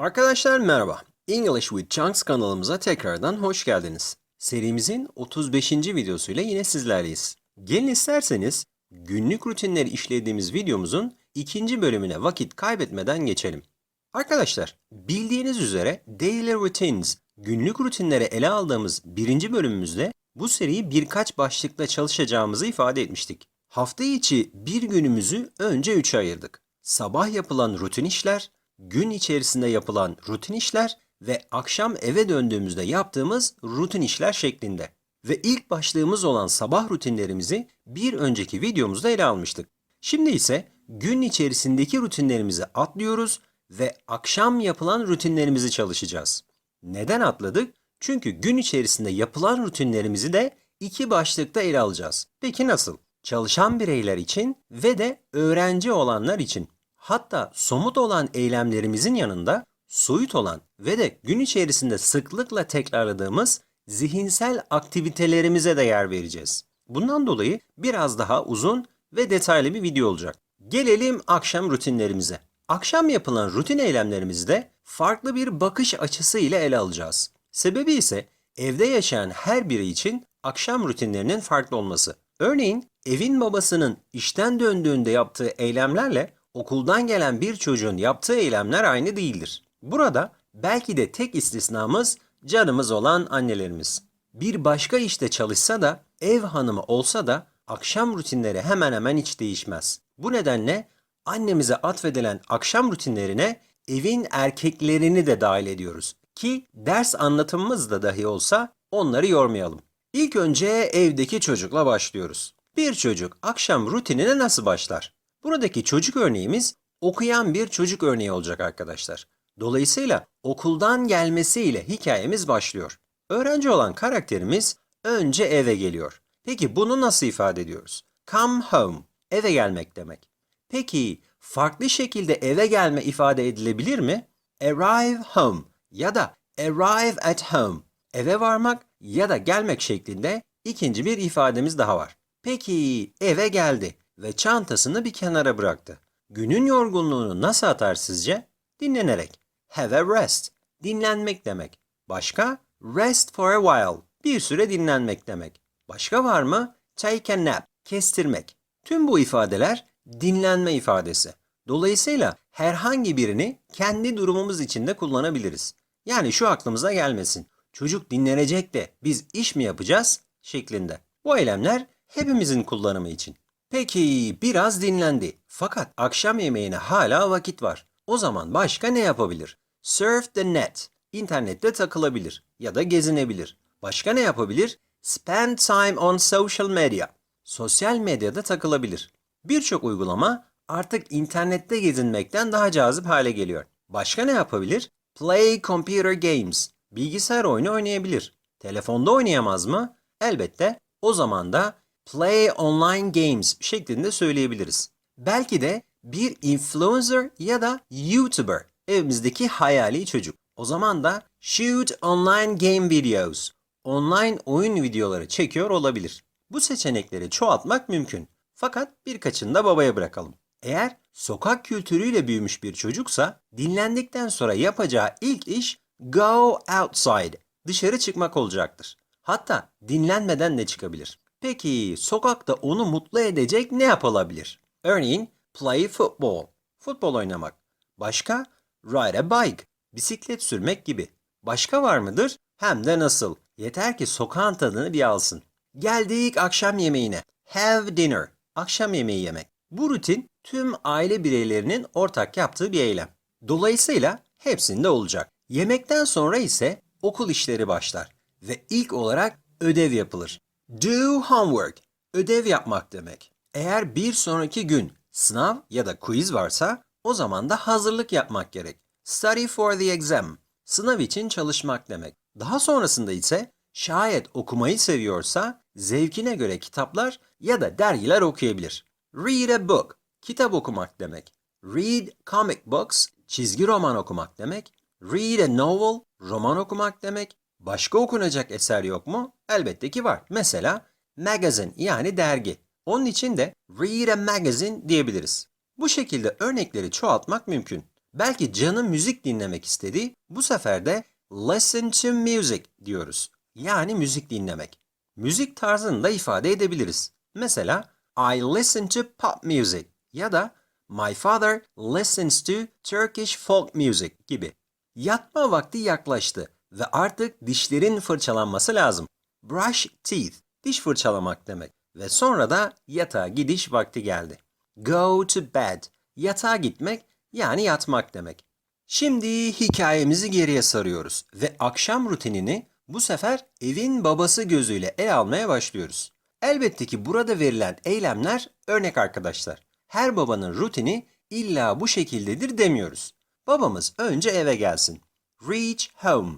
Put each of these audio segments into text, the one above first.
Arkadaşlar merhaba. English with Chunks kanalımıza tekrardan hoş geldiniz. Serimizin 35. videosuyla yine sizlerleyiz. Gelin isterseniz günlük rutinleri işlediğimiz videomuzun ikinci bölümüne vakit kaybetmeden geçelim. Arkadaşlar bildiğiniz üzere Daily Routines günlük rutinleri ele aldığımız birinci bölümümüzde bu seriyi birkaç başlıkla çalışacağımızı ifade etmiştik. Hafta içi bir günümüzü önce üçe ayırdık. Sabah yapılan rutin işler, gün içerisinde yapılan rutin işler ve akşam eve döndüğümüzde yaptığımız rutin işler şeklinde. Ve ilk başlığımız olan sabah rutinlerimizi bir önceki videomuzda ele almıştık. Şimdi ise gün içerisindeki rutinlerimizi atlıyoruz ve akşam yapılan rutinlerimizi çalışacağız. Neden atladık? Çünkü gün içerisinde yapılan rutinlerimizi de iki başlıkta ele alacağız. Peki nasıl? Çalışan bireyler için ve de öğrenci olanlar için. Hatta somut olan eylemlerimizin yanında soyut olan ve de gün içerisinde sıklıkla tekrarladığımız zihinsel aktivitelerimize de yer vereceğiz. Bundan dolayı biraz daha uzun ve detaylı bir video olacak. Gelelim akşam rutinlerimize. Akşam yapılan rutin eylemlerimizi de farklı bir bakış açısı ile ele alacağız. Sebebi ise evde yaşayan her biri için akşam rutinlerinin farklı olması. Örneğin evin babasının işten döndüğünde yaptığı eylemlerle okuldan gelen bir çocuğun yaptığı eylemler aynı değildir. Burada belki de tek istisnamız canımız olan annelerimiz. Bir başka işte çalışsa da ev hanımı olsa da akşam rutinleri hemen hemen hiç değişmez. Bu nedenle annemize atfedilen akşam rutinlerine evin erkeklerini de dahil ediyoruz. Ki ders anlatımımız da dahi olsa onları yormayalım. İlk önce evdeki çocukla başlıyoruz. Bir çocuk akşam rutinine nasıl başlar? Buradaki çocuk örneğimiz okuyan bir çocuk örneği olacak arkadaşlar. Dolayısıyla okuldan gelmesiyle hikayemiz başlıyor. Öğrenci olan karakterimiz önce eve geliyor. Peki bunu nasıl ifade ediyoruz? Come home, eve gelmek demek. Peki farklı şekilde eve gelme ifade edilebilir mi? Arrive home ya da arrive at home. Eve varmak ya da gelmek şeklinde ikinci bir ifademiz daha var. Peki eve geldi ve çantasını bir kenara bıraktı. Günün yorgunluğunu nasıl atar sizce? Dinlenerek. Have a rest. Dinlenmek demek. Başka? Rest for a while. Bir süre dinlenmek demek. Başka var mı? Take a nap. Kestirmek. Tüm bu ifadeler dinlenme ifadesi. Dolayısıyla herhangi birini kendi durumumuz içinde kullanabiliriz. Yani şu aklımıza gelmesin. Çocuk dinlenecek de biz iş mi yapacağız? şeklinde. Bu eylemler hepimizin kullanımı için. Peki biraz dinlendi. Fakat akşam yemeğine hala vakit var. O zaman başka ne yapabilir? Surf the net. İnternette takılabilir ya da gezinebilir. Başka ne yapabilir? Spend time on social media. Sosyal medyada takılabilir. Birçok uygulama artık internette gezinmekten daha cazip hale geliyor. Başka ne yapabilir? Play computer games. Bilgisayar oyunu oynayabilir. Telefonda oynayamaz mı? Elbette. O zaman da play online games şeklinde söyleyebiliriz. Belki de bir influencer ya da YouTuber evimizdeki hayali çocuk. O zaman da shoot online game videos. Online oyun videoları çekiyor olabilir. Bu seçenekleri çoğaltmak mümkün. Fakat birkaçını da babaya bırakalım. Eğer sokak kültürüyle büyümüş bir çocuksa dinlendikten sonra yapacağı ilk iş go outside. Dışarı çıkmak olacaktır. Hatta dinlenmeden de çıkabilir. Peki sokakta onu mutlu edecek ne yapılabilir? Örneğin play football. Futbol oynamak. Başka? Ride a bike. Bisiklet sürmek gibi. Başka var mıdır? Hem de nasıl? Yeter ki sokağın tadını bir alsın. Geldik akşam yemeğine. Have dinner. Akşam yemeği yemek. Bu rutin tüm aile bireylerinin ortak yaptığı bir eylem. Dolayısıyla hepsinde olacak. Yemekten sonra ise okul işleri başlar ve ilk olarak ödev yapılır. Do homework. Ödev yapmak demek. Eğer bir sonraki gün sınav ya da quiz varsa o zaman da hazırlık yapmak gerek. Study for the exam. Sınav için çalışmak demek. Daha sonrasında ise şayet okumayı seviyorsa zevkine göre kitaplar ya da dergiler okuyabilir. Read a book. Kitap okumak demek. Read comic books. Çizgi roman okumak demek. Read a novel. Roman okumak demek. Başka okunacak eser yok mu? Elbette ki var. Mesela magazine yani dergi. Onun için de read a magazine diyebiliriz. Bu şekilde örnekleri çoğaltmak mümkün. Belki canı müzik dinlemek istedi. Bu sefer de listen to music diyoruz. Yani müzik dinlemek. Müzik tarzını da ifade edebiliriz. Mesela I listen to pop music ya da My father listens to Turkish folk music gibi. Yatma vakti yaklaştı ve artık dişlerin fırçalanması lazım. Brush teeth, diş fırçalamak demek. Ve sonra da yatağa gidiş vakti geldi. Go to bed, yatağa gitmek yani yatmak demek. Şimdi hikayemizi geriye sarıyoruz ve akşam rutinini bu sefer evin babası gözüyle ele almaya başlıyoruz. Elbette ki burada verilen eylemler örnek arkadaşlar. Her babanın rutini illa bu şekildedir demiyoruz. Babamız önce eve gelsin. Reach home,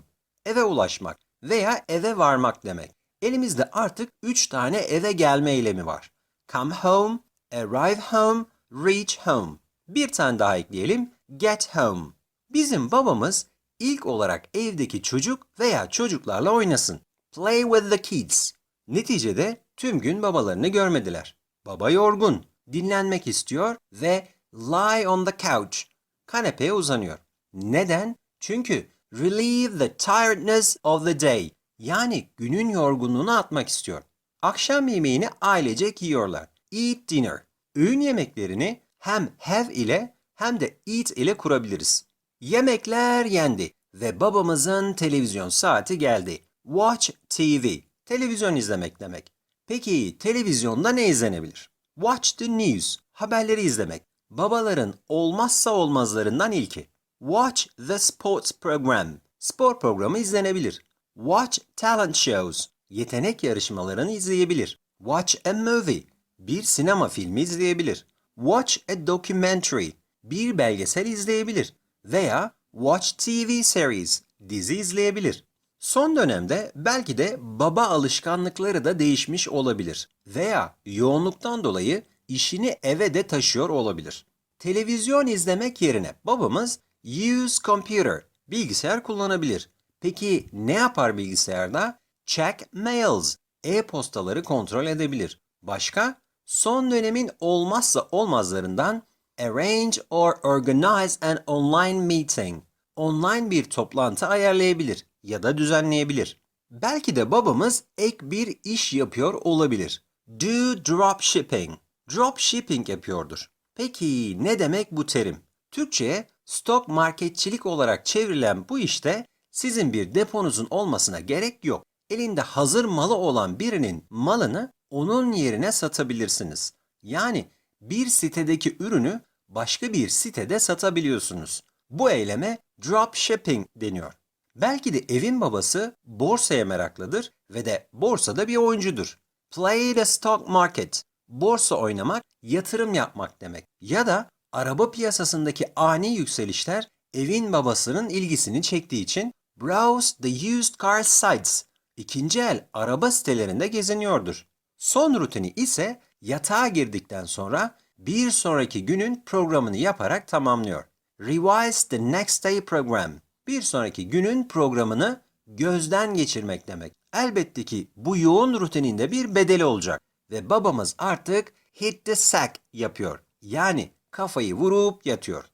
eve ulaşmak veya eve varmak demek. Elimizde artık 3 tane eve gelme eylemi var. Come home, arrive home, reach home. Bir tane daha ekleyelim. Get home. Bizim babamız ilk olarak evdeki çocuk veya çocuklarla oynasın. Play with the kids. Neticede tüm gün babalarını görmediler. Baba yorgun, dinlenmek istiyor ve lie on the couch. Kanepeye uzanıyor. Neden? Çünkü relieve the tiredness of the day. Yani günün yorgunluğunu atmak istiyor. Akşam yemeğini ailecek yiyorlar. Eat dinner. Öğün yemeklerini hem have ile hem de eat ile kurabiliriz. Yemekler yendi ve babamızın televizyon saati geldi. Watch TV. Televizyon izlemek demek. Peki televizyonda ne izlenebilir? Watch the news. Haberleri izlemek. Babaların olmazsa olmazlarından ilki. Watch the sports program. Spor programı izlenebilir. Watch talent shows. Yetenek yarışmalarını izleyebilir. Watch a movie. Bir sinema filmi izleyebilir. Watch a documentary. Bir belgesel izleyebilir. Veya Watch TV series. Dizi izleyebilir. Son dönemde belki de baba alışkanlıkları da değişmiş olabilir. Veya yoğunluktan dolayı işini eve de taşıyor olabilir. Televizyon izlemek yerine babamız use computer, bilgisayar kullanabilir. Peki ne yapar bilgisayarda? Check mails, e-postaları kontrol edebilir. Başka? Son dönemin olmazsa olmazlarından arrange or organize an online meeting. Online bir toplantı ayarlayabilir ya da düzenleyebilir. Belki de babamız ek bir iş yapıyor olabilir. Do drop shipping. Drop shipping yapıyordur. Peki ne demek bu terim? Türkçe'ye stok marketçilik olarak çevrilen bu işte sizin bir deponuzun olmasına gerek yok. Elinde hazır malı olan birinin malını onun yerine satabilirsiniz. Yani bir sitedeki ürünü başka bir sitede satabiliyorsunuz. Bu eyleme drop shipping deniyor. Belki de evin babası borsaya meraklıdır ve de borsada bir oyuncudur. Play the stock market. Borsa oynamak, yatırım yapmak demek. Ya da araba piyasasındaki ani yükselişler evin babasının ilgisini çektiği için browse the used car sites. ikinci el araba sitelerinde geziniyordur. Son rutini ise yatağa girdikten sonra bir sonraki günün programını yaparak tamamlıyor. Revise the next day program. Bir sonraki günün programını gözden geçirmek demek. Elbette ki bu yoğun rutininde bir bedeli olacak ve babamız artık hit the sack yapıyor. Yani kafayı vurup yatıyor.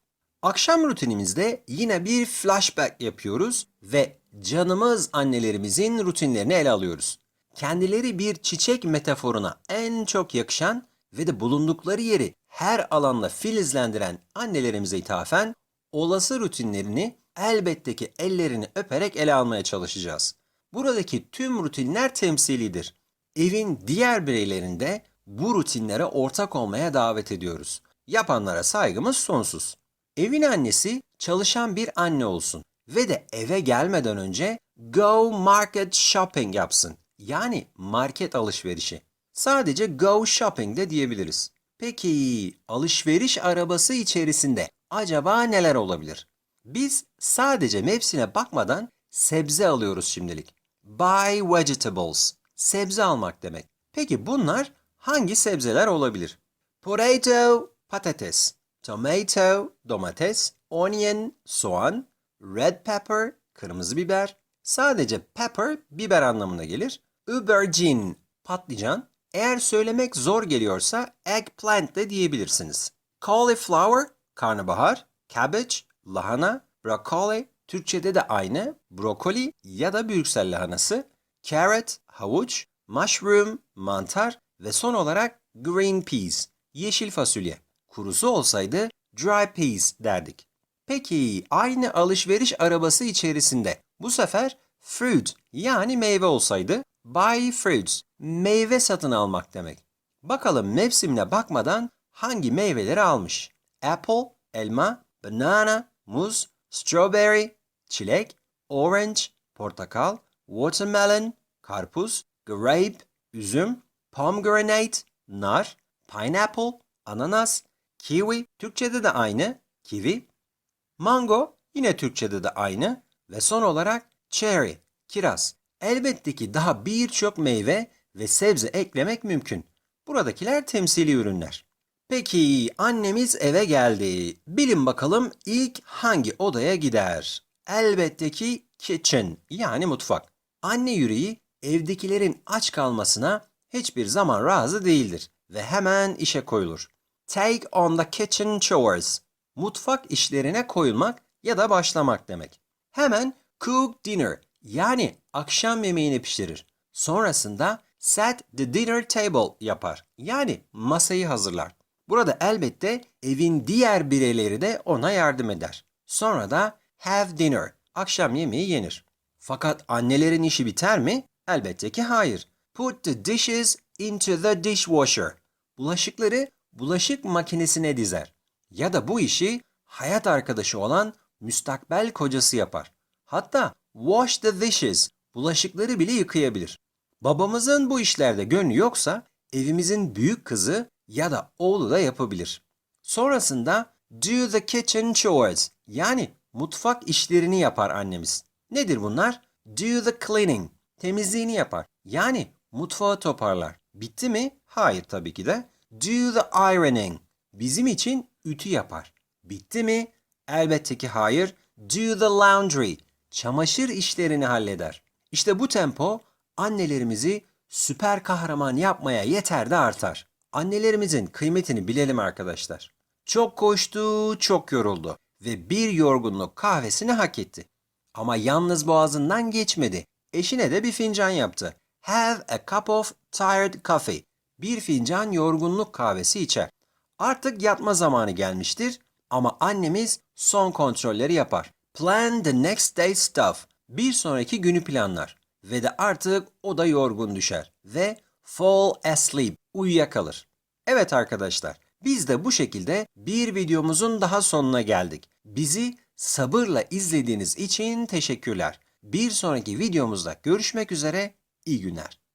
Akşam rutinimizde yine bir flashback yapıyoruz ve canımız annelerimizin rutinlerini ele alıyoruz. Kendileri bir çiçek metaforuna en çok yakışan ve de bulundukları yeri her alanda filizlendiren annelerimize ithafen olası rutinlerini elbette ki ellerini öperek ele almaya çalışacağız. Buradaki tüm rutinler temsilidir. Evin diğer bireylerinde bu rutinlere ortak olmaya davet ediyoruz. Yapanlara saygımız sonsuz. Evin annesi çalışan bir anne olsun ve de eve gelmeden önce go market shopping yapsın. Yani market alışverişi. Sadece go shopping de diyebiliriz. Peki alışveriş arabası içerisinde acaba neler olabilir? Biz sadece mevsine bakmadan sebze alıyoruz şimdilik. Buy vegetables. Sebze almak demek. Peki bunlar hangi sebzeler olabilir? Potato, patates. Tomato, domates. Onion, soğan. Red pepper, kırmızı biber. Sadece pepper, biber anlamına gelir. Aubergine, patlıcan. Eğer söylemek zor geliyorsa eggplant de diyebilirsiniz. Cauliflower, karnabahar. Cabbage, lahana, broccoli, Türkçede de aynı, brokoli ya da Brüksel lahanası, carrot, havuç, mushroom, mantar ve son olarak green peas, yeşil fasulye. Kurusu olsaydı dry peas derdik. Peki aynı alışveriş arabası içerisinde bu sefer fruit yani meyve olsaydı buy fruits, meyve satın almak demek. Bakalım mevsimine bakmadan hangi meyveleri almış? Apple, elma, banana, muz, strawberry, çilek, orange, portakal, watermelon, karpuz, grape, üzüm, pomegranate, nar, pineapple, ananas, kiwi, Türkçede de aynı, kivi, mango, yine Türkçede de aynı ve son olarak cherry, kiraz. Elbette ki daha birçok meyve ve sebze eklemek mümkün. Buradakiler temsili ürünler. Peki annemiz eve geldi. Bilin bakalım ilk hangi odaya gider? Elbette ki kitchen yani mutfak. Anne yüreği evdekilerin aç kalmasına hiçbir zaman razı değildir ve hemen işe koyulur. Take on the kitchen chores. Mutfak işlerine koyulmak ya da başlamak demek. Hemen cook dinner yani akşam yemeğini pişirir. Sonrasında set the dinner table yapar. Yani masayı hazırlar. Burada elbette evin diğer bireyleri de ona yardım eder. Sonra da have dinner, akşam yemeği yenir. Fakat annelerin işi biter mi? Elbette ki hayır. Put the dishes into the dishwasher. Bulaşıkları bulaşık makinesine dizer. Ya da bu işi hayat arkadaşı olan müstakbel kocası yapar. Hatta wash the dishes, bulaşıkları bile yıkayabilir. Babamızın bu işlerde gönlü yoksa evimizin büyük kızı ya da oğlu da yapabilir. Sonrasında do the kitchen chores yani mutfak işlerini yapar annemiz. Nedir bunlar? Do the cleaning, temizliğini yapar. Yani mutfağı toparlar. Bitti mi? Hayır tabii ki de. Do the ironing, bizim için ütü yapar. Bitti mi? Elbette ki hayır. Do the laundry, çamaşır işlerini halleder. İşte bu tempo annelerimizi süper kahraman yapmaya yeter de artar. Annelerimizin kıymetini bilelim arkadaşlar. Çok koştu, çok yoruldu ve bir yorgunluk kahvesini hak etti. Ama yalnız boğazından geçmedi. Eşine de bir fincan yaptı. Have a cup of tired coffee. Bir fincan yorgunluk kahvesi içer. Artık yatma zamanı gelmiştir ama annemiz son kontrolleri yapar. Plan the next day stuff. Bir sonraki günü planlar ve de artık o da yorgun düşer ve fall asleep uyuyakalır. Evet arkadaşlar biz de bu şekilde bir videomuzun daha sonuna geldik. Bizi sabırla izlediğiniz için teşekkürler. Bir sonraki videomuzda görüşmek üzere iyi günler.